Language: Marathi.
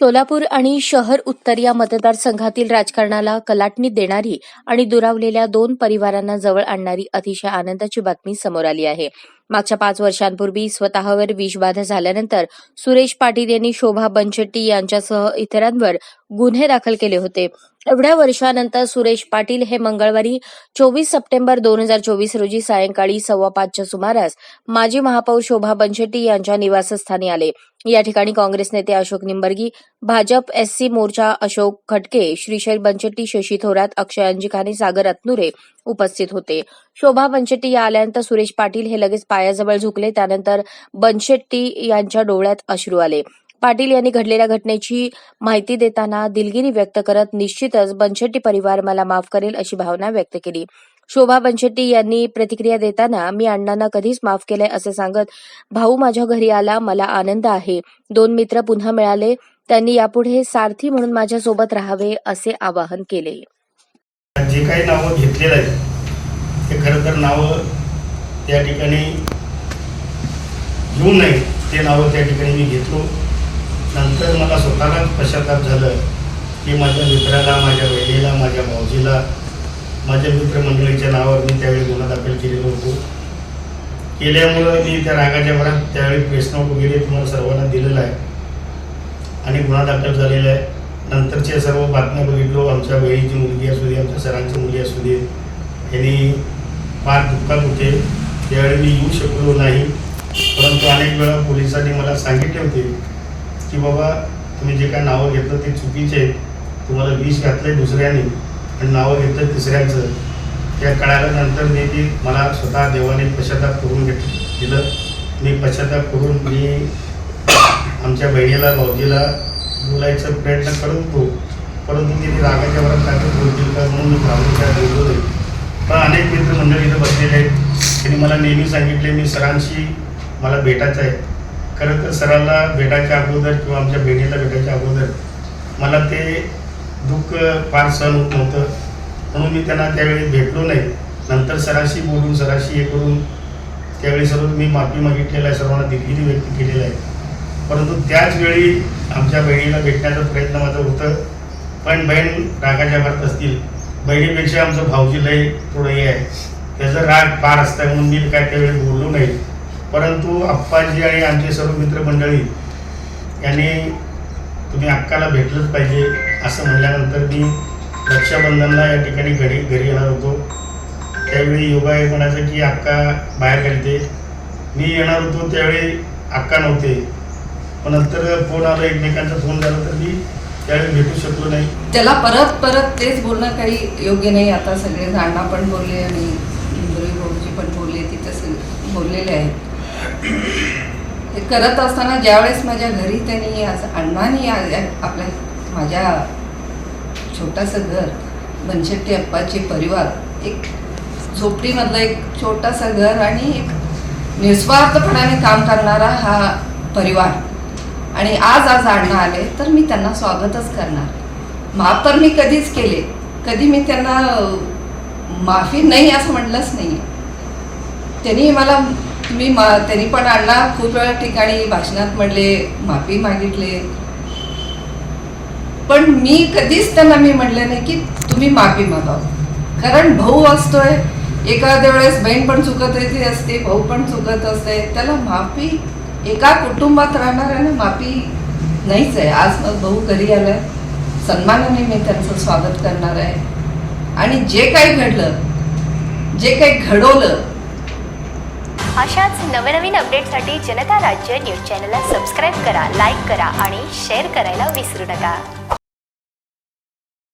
सोलापूर आणि शहर उत्तर या मतदारसंघातील राजकारणाला कलाटणी देणारी आणि दुरावलेल्या दोन परिवारांना जवळ आणणारी अतिशय आनंदाची बातमी समोर आली आहे. मागच्या पाच वर्षांपूर्वी स्वतःवर विषबाधा झाल्यानंतर सुरेश पाटील यांनी शोभा बनशेट्टी यांच्यासह इतरांवर गुन्हे दाखल केले होते. एवढ्या वर्षानंतर सुरेश पाटील हे मंगळवारी चोवीस सप्टेंबर दोन हजार चोवीस रोजी सायंकाळी सव्वा पाचच्या सुमारास माजी महापौर शोभा बनशेट्टी यांच्या निवासस्थानी आले. या ठिकाणी काँग्रेस नेते अशोक निंबर्गी भाजप एससी मोर्चा अशोक खटके श्रीशैल बनशेट्टी शशी थोरात अक्षय खाने सागर अतनुरे उपस्थित होते. शोभा बनशेट्टी या आल्यानंतर सुरेश पाटील हे लगेच पायाजवळ झुकले. त्यानंतर बनशेट्टी यांच्या डोळ्यात अश्रू आले. पाटील यांनी घडलेल्या घटनेची माहिती देताना दिलगिरी व्यक्त करत निश्चितच बनशेट्टी परिवार मला माफ करेल अशी भावना व्यक्त केली. शोभा बनशेट्टी यांनी प्रतिक्रिया देताना मी अण्णांना कधीच माफ केलंय असे सांगत भाऊ माझ्या घरी आला मला आनंद आहे. दोन मित्र पुन्हा मिळाले. त्यांनी यापुढे सारथी म्हणून माझ्यासोबत राहावे असे आवाहन केले. जे काही नावं घेतलेलं आहे ते खरं तर नावं त्या ठिकाणी घेऊ नये ते नावं त्या ठिकाणी मी घेतलो नंतर मला स्वतःलाच पश्चाताप झालं की माझ्या मित्राला माझ्या बहिणीला माझ्या भाऊजीला माझ्या मित्रमंडळीच्या नावावर मी त्यावेळी गुन्हा दाखल केलेलो होतो. केल्यामुळं मी त्या रागाच्या भरात त्यावेळी प्रेस वगैरे तुम्हाला सर्वांना दिलेलं आहे आणि गुन्हा दाखल झालेला आहे. नंतरच्या सर्व बातम्या बघितलो. आमच्या वेळीची मुलगी असू दे आमच्या सरांची मुलगी असू दे यांनी फार दुःखात होते. त्यावेळी मी येऊ शकलो नाही. परंतु अनेक वेळा पोलिसांनी मला सांगितले होते की बाबा तुम्ही जे काय नावं घेतलं ते चुकीचे आहेत. तुम्हाला विष घातलं दुसऱ्याने आणि नावं घेतलं तिसऱ्यांचं. त्या कळाल्यानंतर मी ती मला स्वतः देवाने पश्चाताप करून घेत दिलं. मी पश्चाताप करून मी आमच्या बहिणीला भाऊजीला बोलायचा प्रयत्न करत होतो. परंतु ते रागाच्या वरात काय बोलतील का म्हणून मी घाबरून काय बोललो आहे पण अनेक मित्रमंडळी इथं बसलेले आहेत. त्यांनी मला नेहमी सांगितले मी सरांशी मला भेटायचं आहे. खरं तर सरांना भेटायच्या अगोदर किंवा आमच्या बहिणीला भेटायच्या अगोदर मला ते दुःख फार सहन होत नव्हतं. म्हणून मी त्यांना त्यावेळी भेटलो नाही. नंतर सराशी बोलून सराशी हे करून त्यावेळी सर्व मी माफी मागितलेलं आहे. सर्वांना दिलगिरी व्यक्त केलेला आहे. परंतु त्याच वेळी आमच्या बहिणीला भेटण्याचा प्रयत्न माझं होतं. पण बहीण रागाच्या भरत असतील. बहिणीपेक्षा आमचं भाऊजी लय थोडं हे आहे. त्याचं राग फार असतं म्हणून मी काय त्यावेळी बोललो नाही. परंतु आप्पाजी आणि आमचे सर्व मित्रमंडळी यांनी तुम्ही अक्काला भेटलंच पाहिजे असं म्हणल्यानंतर मी रक्षाबंधनला या ठिकाणी घरी घरी येणार होतो. त्यावेळी योगा हे म्हणायचं की अक्का बाहेर घालते मी येणार होतो त्यावेळी अक्का नव्हते. पण नंतर फोन आला एकमेकांचा फोन झाला तर मी त्यावेळी भेटू शकलो नाही. त्याला परत परत तेच बोलणं काही योग्य नाही. आता सगळे अण्णा पण बोलले आणि इंद्रवी भाऊजी पण बोलले तिथं बोललेले आहेत. हे करत असताना ज्यावेळेस माझ्या घरी त्यांनी आज अण्णांनी आपल्या माझ्या छोटंसं घर बनशेट्टी अप्पाचे परिवार एक झोपडीमधलं एक छोटंसं घर आणि एक निस्वार्थपणाने काम करणारा हा परिवार. आणि आज आज आणणं आले तर मी त्यांना स्वागतच करणार. माफ तर मी कधीच केले. कधी मी त्यांना माफी नाही असं म्हटलंच नाही त्यांनी मला मी मा त्यांनी पण अण्णा खूप वेळा ठिकाणी भाषणात म्हणले माफी मागितले. पण मी कधीच त्यांना मी म्हटले नाही की तुम्ही माफी मागा कारण भाऊ असतोय एखाद्या वेळेस बहीण पण चुकत असते भाऊ पण चुकत असते त्याला माफी एका कुटुंबात राहणाऱ्याने माफी नाहीच आहे. आज मग भाऊ घरी आलाय. सन्मानाने मी त्यांचं स्वागत करणार आहे. आणि जे काही घडलं जे काही घडवलं अशाच नवनवीन अपडेटसाठी जनता राज्य न्यूज चॅनलला सबस्क्राईब करा लाईक करा आणि शेअर करायला विसरू नका.